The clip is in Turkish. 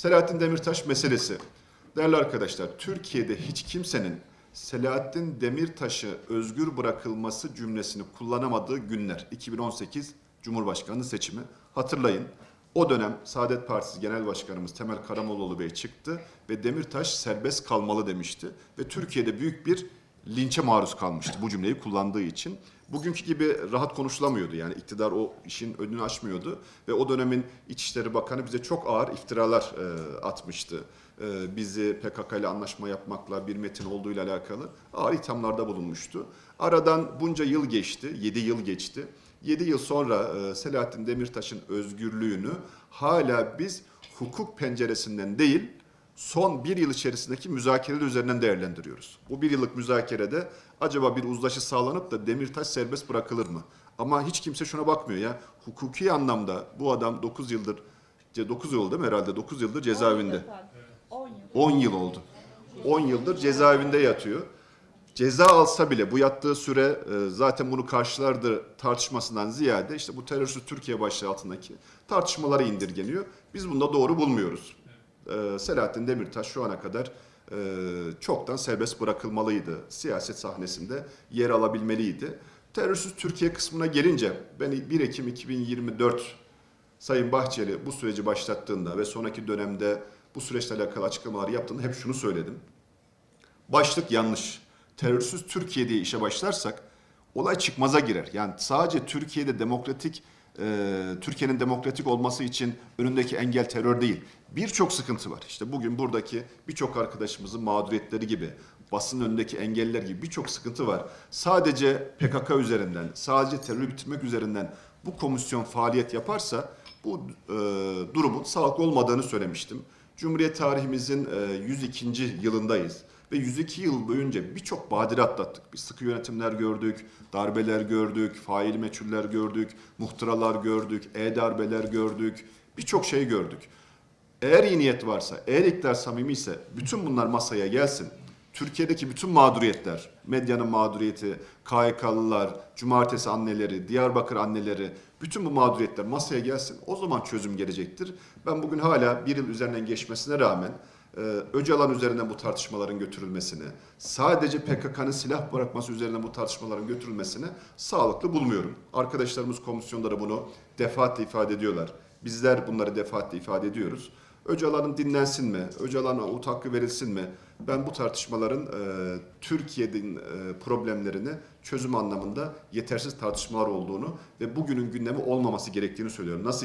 Selahattin Demirtaş meselesi. Değerli arkadaşlar, Türkiye'de hiç kimsenin Selahattin Demirtaş'ı özgür bırakılması cümlesini kullanamadığı günler. 2018 Cumhurbaşkanlığı seçimi. Hatırlayın. O dönem Saadet Partisi Genel Başkanımız Temel Karamollaoğlu Bey çıktı ve Demirtaş serbest kalmalı demişti. Ve Türkiye'de büyük bir linçe maruz kalmıştı bu cümleyi kullandığı için. Bugünkü gibi rahat konuşulamıyordu yani iktidar o işin önünü açmıyordu ve o dönemin İçişleri Bakanı bize çok ağır iftiralar e, atmıştı. E, bizi PKK ile anlaşma yapmakla bir metin olduğuyla alakalı ağır ithamlarda bulunmuştu. Aradan bunca yıl geçti, 7 yıl geçti. 7 yıl sonra e, Selahattin Demirtaş'ın özgürlüğünü hala biz hukuk penceresinden değil son bir yıl içerisindeki müzakereler üzerinden değerlendiriyoruz. Bu bir yıllık müzakerede acaba bir uzlaşı sağlanıp da Demirtaş serbest bırakılır mı? Ama hiç kimse şuna bakmıyor ya. Hukuki anlamda bu adam 9 yıldır, 9 yıl değil mi herhalde? 9 yıldır cezaevinde. 10 yıl. 10 yıl oldu. 10 yıldır cezaevinde yatıyor. Ceza alsa bile bu yattığı süre e, zaten bunu karşılardı tartışmasından ziyade işte bu terörsüz Türkiye başlığı altındaki tartışmalara indirgeniyor. Biz bunu da doğru bulmuyoruz. E, Selahattin Demirtaş şu ana kadar e, çoktan serbest bırakılmalıydı. Siyaset sahnesinde yer alabilmeliydi. Terörsüz Türkiye kısmına gelince ben 1 Ekim 2024 Sayın Bahçeli bu süreci başlattığında ve sonraki dönemde bu süreçle alakalı açıklamalar yaptığında hep şunu söyledim. Başlık yanlış. Terörsüz Türkiye diye işe başlarsak olay çıkmaza girer. Yani sadece Türkiye'de demokratik e, Türkiye'nin demokratik olması için önündeki engel terör değil. Birçok sıkıntı var. İşte bugün buradaki birçok arkadaşımızın mağduriyetleri gibi, basın önündeki engeller gibi birçok sıkıntı var. Sadece PKK üzerinden, sadece terörü bitirmek üzerinden bu komisyon faaliyet yaparsa bu e, durumun sağlıklı olmadığını söylemiştim. Cumhuriyet tarihimizin e, 102. yılındayız ve 102 yıl boyunca birçok badire atlattık. Biz sıkı yönetimler gördük, darbeler gördük, fail meçhuller gördük, muhtıralar gördük, e-darbeler gördük, birçok şey gördük. Eğer iyi niyet varsa, eğer iktidar samimi ise bütün bunlar masaya gelsin. Türkiye'deki bütün mağduriyetler, medyanın mağduriyeti, KHK'lılar, cumartesi anneleri, Diyarbakır anneleri, bütün bu mağduriyetler masaya gelsin. O zaman çözüm gelecektir. Ben bugün hala bir yıl üzerinden geçmesine rağmen e, Öcalan üzerinden bu tartışmaların götürülmesini, sadece PKK'nın silah bırakması üzerinden bu tartışmaların götürülmesini sağlıklı bulmuyorum. Arkadaşlarımız komisyonda da bunu defaatle ifade ediyorlar. Bizler bunları defaatle ifade ediyoruz. Öcalan'ın dinlensin mi? Öcalan'a umut hakkı verilsin mi? Ben bu tartışmaların e, Türkiye'nin e, problemlerini çözüm anlamında yetersiz tartışmalar olduğunu ve bugünün gündemi olmaması gerektiğini söylüyorum. Nasıl